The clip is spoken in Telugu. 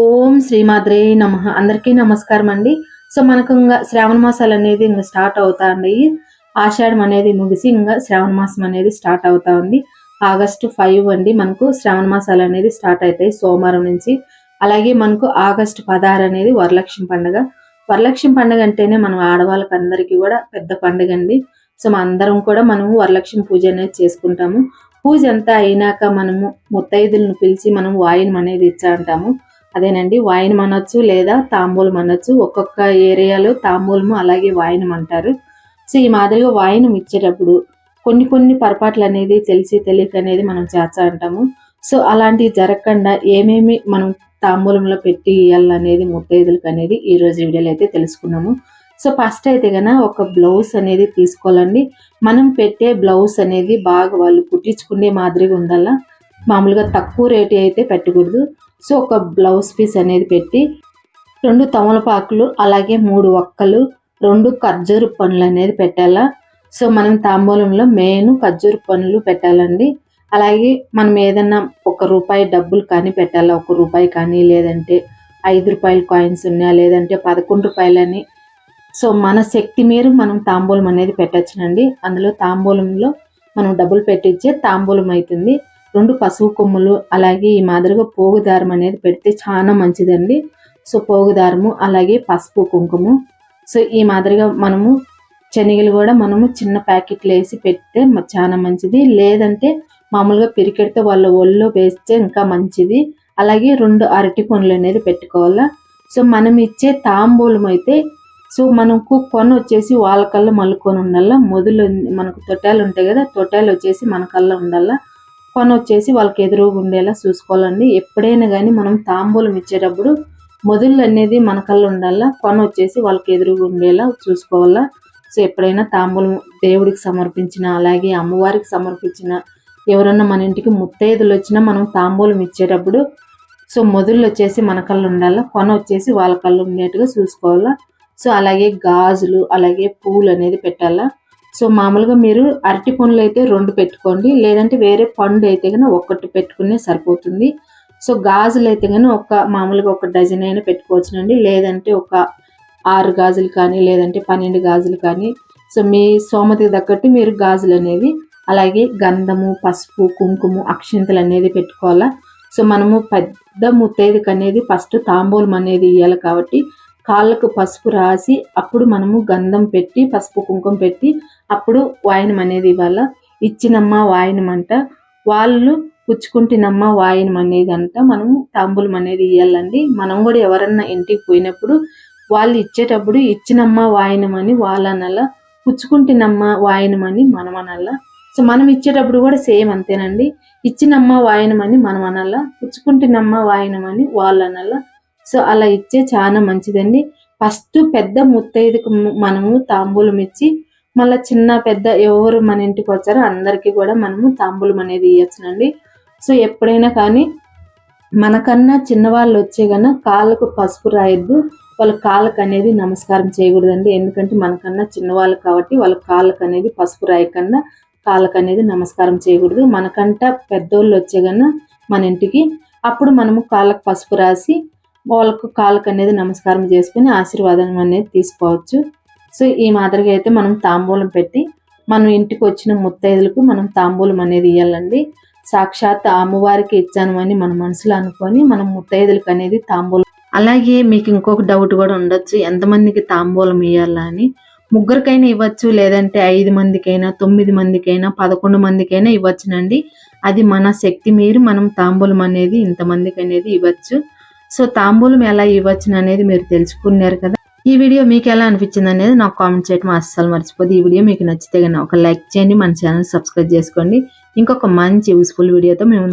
ఓం శ్రీమాద్రే నమ. అందరికీ నమస్కారం అండి. సో మనకు ఇంకా శ్రావణ మాసాలు అనేది ఇంకా స్టార్ట్ అవుతా అండి ఆషాఢం అనేది ముగిసి ఇంకా శ్రావణ మాసం అనేది స్టార్ట్ అవుతా ఉంది. ఆగస్టు ఫైవ్ అండి మనకు శ్రావణ మాసాలు అనేది స్టార్ట్ అవుతాయి సోమవారం నుంచి. అలాగే మనకు ఆగస్టు పదహారు అనేది వరలక్ష్మి పండుగ. వరలక్ష్మి పండుగ అంటేనే మనం ఆడవాళ్ళకి అందరికీ కూడా పెద్ద పండుగ అండి. సో అందరం కూడా మనము వరలక్ష్మి పూజ అనేది చేసుకుంటాము. పూజ అంతా అయినాక మనము ముత్తైదులను పిలిచి మనం వాయినం అనేది ఇచ్చా అంటాము అదేనండి వాయినం అనొచ్చు లేదా తాంబూలం అనొచ్చు. ఒక్కొక్క ఏరియాలో తాంబూలము అలాగే వాయినం అంటారు. సో ఈ మాదిరిగా వాయినం ఇచ్చేటప్పుడు కొన్ని కొన్ని పొరపాట్లు అనేది తెలిసి తెలియక అనేది మనం చేస్తా అంటాము సో అలాంటివి జరగకుండా ఏమేమి మనం తాంబూలంలో పెట్టి ఇవ్వాలనేది ముత్తైదులకు అనేది ఈ రోజు వీడియోలో అయితే తెలుసుకున్నాము. సో ఫస్ట్ అయితే కనుక ఒక బ్లౌజ్ అనేది తీసుకోవాలండి. మనం పెట్టే బ్లౌజ్ అనేది బాగా వాళ్ళు కుట్టించుకునే మాదిరిగా ఉండాలా? మామూలుగా తక్కువ రేటు అయితే పెట్టకూడదు. సో ఒక బ్లౌజ్ పీస్ అనేది పెట్టి రెండు తమలపాకులు అలాగే మూడు ఒక్కలు రెండు ఖర్జూరు పనులు అనేది పెట్టాలా. సో మనం తాంబూలంలో మెయిన్ ఖర్జూరు పనులు పెట్టాలండి. అలాగే మనం ఏదన్నా ఒక రూపాయి డబ్బులు కానీ పెట్టాలా ఒక రూపాయి కానీ లేదంటే ఐదు రూపాయల కాయిన్స్ ఉన్నాయా లేదంటే పదకొండు రూపాయలని. సో మన శక్తి మీరు మనం తాంబూలం అనేది పెట్టచ్చునండి. అందులో తాంబూలంలో మనం డబ్బులు పెట్టించే తాంబూలం అవుతుంది రెండు పసుపు కొమ్ములు అలాగే ఈ మాదిరిగా పోగుదారం అనేది పెడితే చాలా మంచిదండి. సో పోగుదారము అలాగే పసుపు కుంకుమ. సో ఈ మాదిరిగా మనము శనగలు కూడా మనము చిన్న ప్యాకెట్లు వేసి పెడితే చాలా మంచిది. లేదంటే మామూలుగా పిరికెడితే వాళ్ళ ఒళ్ళో వేస్తే ఇంకా మంచిది. అలాగే రెండు అరటి పండ్లు అనేది పెట్టుకోవాలా. సో మనం ఇచ్చే తాంబూలం అయితే సో మనకు కొన వచ్చేసి వాళ్ళ కల్లా మలుకొని ఉండాలా. మొదలు మనకు తొట్టాలు ఉంటాయి కదా తొట్టాలు వచ్చేసి మన కల్లా ఉండాలా. పని వచ్చేసి వాళ్ళకి ఎదురుగా ఉండేలా చూసుకోవాలండి. ఎప్పుడైనా కానీ మనం తాంబూలం ఇచ్చేటప్పుడు మొదలు అనేది మన కళ్ళు ఉండాలా కొన వచ్చేసి వాళ్ళకి ఎదురుగా ఉండేలా చూసుకోవాలా. సో ఎప్పుడైనా తాంబూలం దేవుడికి సమర్పించిన అలాగే అమ్మవారికి సమర్పించిన ఎవరన్నా మన ఇంటికి ముత్తైదులు వచ్చినా మనం తాంబూలం ఇచ్చేటప్పుడు సో మొదలు వచ్చేసి మన కళ్ళు ఉండాలా కొన వచ్చేసి వాళ్ళ కళ్ళు ఉండేట్టుగా చూసుకోవాలా. సో అలాగే గాజులు అలాగే పూలు అనేది పెట్టాలా సో మామూలుగా మీరు అరటి పండ్లు అయితే రెండు పెట్టుకోండి లేదంటే వేరే పండు అయితే కనుక ఒక్కటి పెట్టుకునే సరిపోతుంది. సో గాజులు అయితే కానీ ఒక మామూలుగా ఒక డజన్ అయినా పెట్టుకోవచ్చునండి లేదంటే ఒక ఆరు గాజులు కానీ లేదంటే పన్నెండు గాజులు కానీ. సో మీ సోమతికి తగ్గట్టు మీరు గాజులు అనేవి అలాగే గంధము పసుపు కుంకుమ అక్షింతలు అనేది పెట్టుకోవాలా. సో మనము పెద్ద ముత్తైదుకు అనేది ఫస్ట్ తాంబూలం అనేది ఇవ్వాలి కాబట్టి కాళ్ళకు పసుపు రాసి అప్పుడు మనము గంధం పెట్టి పసుపు కుంకుమ పెట్టి అప్పుడు వాయనం అనేది ఇవ్వాల. ఇచ్చినమ్మ వాయనం అంట. వాళ్ళు పుచ్చుకుంటున్నమ్మ వాయనం అనేది అంట. మనము తాంబూలం అనేది ఇవ్వాలండి మనం కూడా ఎవరన్నా ఇంటికి పోయినప్పుడు వాళ్ళు ఇచ్చేటప్పుడు ఇచ్చినమ్మ వాయనం అని వాళ్ళనల్లా పుచ్చుకుంటున్నమ్మ వాయనం అని మనం అనల్లా సో మనం ఇచ్చేటప్పుడు కూడా సేమ్ అంతేనండి. ఇచ్చినమ్మ వాయనం అని మనం అనల్లా పుచ్చుకుంటున్నమ్మ వాయనం అని వాళ్ళు అనల్లా సో అలా ఇచ్చే చాలా మంచిదండి. ఫస్ట్ పెద్ద ముత్తైదుకు మనము తాంబూలం ఇచ్చి మళ్ళీ చిన్న పెద్ద ఎవరు మన ఇంటికి వచ్చారో అందరికీ కూడా మనము తాంబూలం అనేది ఇవ్వచ్చునండి సో ఎప్పుడైనా కానీ మనకన్నా చిన్నవాళ్ళు వచ్చే కన్నా కాళ్ళకు పసుపు రాయొద్దు. వాళ్ళ కాళ్ళకు అనేది నమస్కారం చేయకూడదండి. ఎందుకంటే మనకన్నా చిన్నవాళ్ళు కాబట్టి వాళ్ళ కాళ్ళకు అనేది పసుపు రాయకన్నా కాళ్ళకు అనేది నమస్కారం చేయకూడదు. మనకంట పెద్దోళ్ళు వచ్చే కన్నా మన ఇంటికి అప్పుడు మనము కాళ్ళకు పసుపు రాసి వాళ్ళకు కాళ్ళకు అనేది నమస్కారం చేసుకుని ఆశీర్వాదం అనేది తీసుకోవచ్చు. సో ఈ మాదిరిగా అయితే మనం తాంబూలం పెట్టి మనం ఇంటికి వచ్చిన ముత్తైదులకు మనం తాంబూలం అనేది ఇవ్వాలండి సాక్షాత్ అమ్మవారికి ఇచ్చాను అని మన మనసులో అనుకొని మనం ముత్తైదులకు అనేది తాంబూలం అలాగే మీకు ఇంకొక డౌట్ కూడా ఉండొచ్చు. ఎంతమందికి తాంబూలం ఇవ్వాలా అని. ముగ్గురికైనా ఇవ్వచ్చు లేదంటే ఐదు మందికైనా తొమ్మిది మందికైనా పదకొండు మందికైనా ఇవ్వచ్చునండి. అది మన శక్తి మీరు మనం తాంబూలం అనేది ఇంతమందికి అనేది ఇవ్వచ్చు. సో తాంబూలం ఎలా ఇవ్వచ్చు అనేది మీరు తెలుసుకున్నారు కదా. ఈ వీడియో మీకు ఎలా అనిపించింది అనేది నాకు కామెంట్ చేయడం అస్సలు మర్చిపోదు ఈ వీడియో మీకు నచ్చితే కనుక ఒక లైక్ చేయండి మన ఛానల్ సబ్స్క్రైబ్ చేసుకోండి. ఇంకొక మంచి యూస్ఫుల్ వీడియోతో మేము